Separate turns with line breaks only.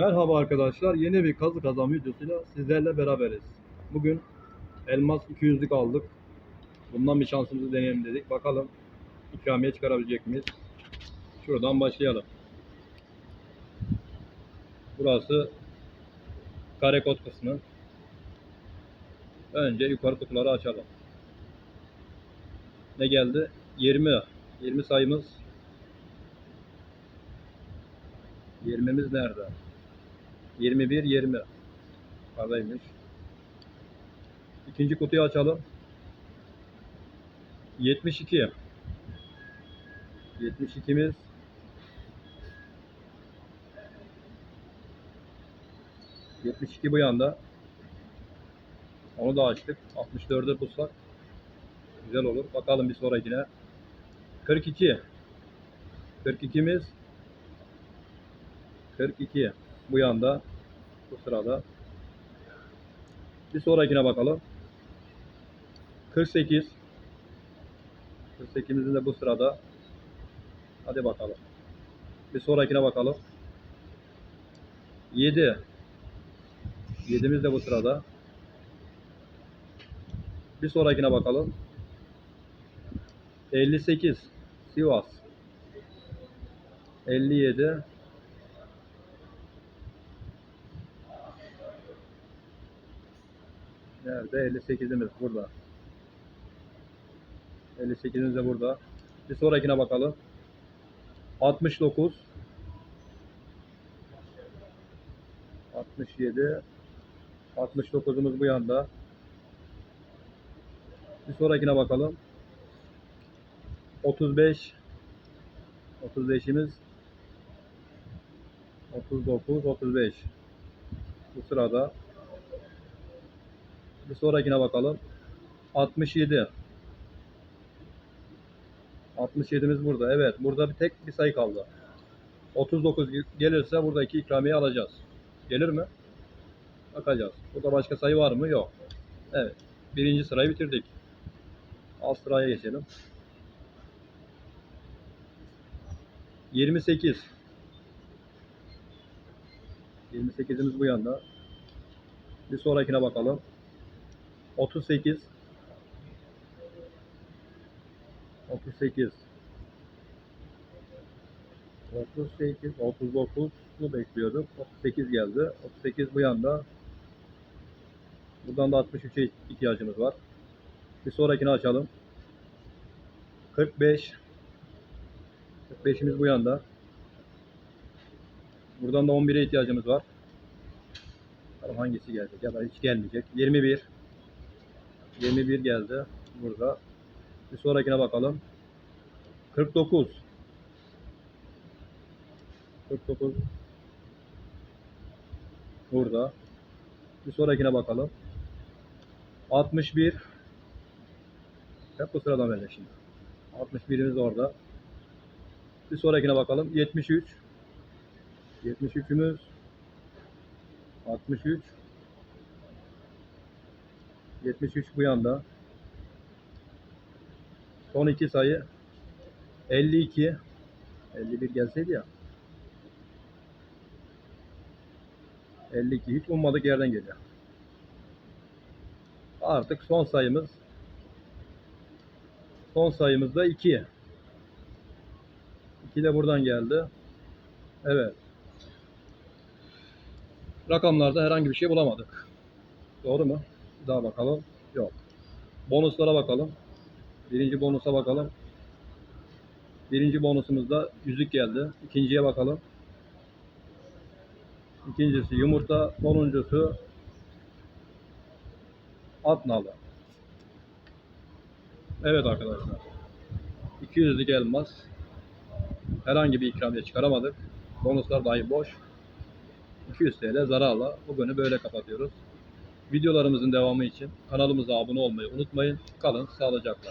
Merhaba arkadaşlar. Yeni bir kazı kazan videosuyla sizlerle beraberiz. Bugün elmas 200'lük aldık. Bundan bir şansımızı deneyelim dedik. Bakalım ikramiye çıkarabilecek miyiz? Şuradan başlayalım. Burası kare kod kısmı. Önce yukarı kutuları açalım. Ne geldi? 20. 20 sayımız. 20'miz nerede? 21 20 yukarıdaymış. İkinci kutuyu açalım. 72 72'miz ...72 bu yanda. Onu da açtık. 64'e tutsak... ...güzel olur. Bakalım bir sonrakine. 42 42'miz... 42 bu yanda bu sırada. Bir sonrakine bakalım. 48 48'imizin de bu sırada. Hadi bakalım. Bir sonrakine bakalım. 7 7'miz de bu sırada. Bir sonrakine bakalım. 58 Sivas 57 Nerede? 58'imiz burada. 58'imiz de burada. Bir sonrakine bakalım. 69 67 69'umuz bu yanda. Bir sonrakine bakalım. 35 35'imiz 39 35 bu sırada bir sonrakine bakalım. 67. 67'miz burada. Evet. Burada bir tek bir sayı kaldı. 39 gelirse buradaki ikramiye alacağız. Gelir mi? Bakacağız. Burada başka sayı var mı? Yok. Evet. Birinci sırayı bitirdik. Alt sıraya geçelim. 28. 28'imiz bu yanda. Bir sonrakine bakalım. 38 38 38 39 bu bekliyorduk. 38 geldi. 38 bu yanda. Buradan da 63'e ihtiyacımız var. Bir sonrakini açalım. 45 45'imiz bu yanda. Buradan da 11'e ihtiyacımız var. Hangisi gelecek ya da hiç gelmeyecek. 21 21 geldi burada. Bir sonrakine bakalım. 49 49 burada. Bir sonrakine bakalım. 61 hep bu sıradan böyle şimdi. 61'imiz orada. Bir sonrakine bakalım. 73 73'ümüz 63 73 bu yanda. Son iki sayı 52 51 gelseydi ya. 52 hiç ummadık yerden geliyor. Artık son sayımız son sayımız da 2. 2 de buradan geldi. Evet. Rakamlarda herhangi bir şey bulamadık. Doğru mu? Daha bakalım. Yok. Bonuslara bakalım. Birinci bonusa bakalım. Birinci bonusumuzda yüzük geldi. İkinciye bakalım. İkincisi yumurta. Sonuncusu at nalı. Evet arkadaşlar. 200'lük elmas. Herhangi bir ikramiye çıkaramadık. Bonuslar dahi boş. 200 TL zararla bugünü böyle kapatıyoruz. Videolarımızın devamı için kanalımıza abone olmayı unutmayın. Kalın sağlıcakla.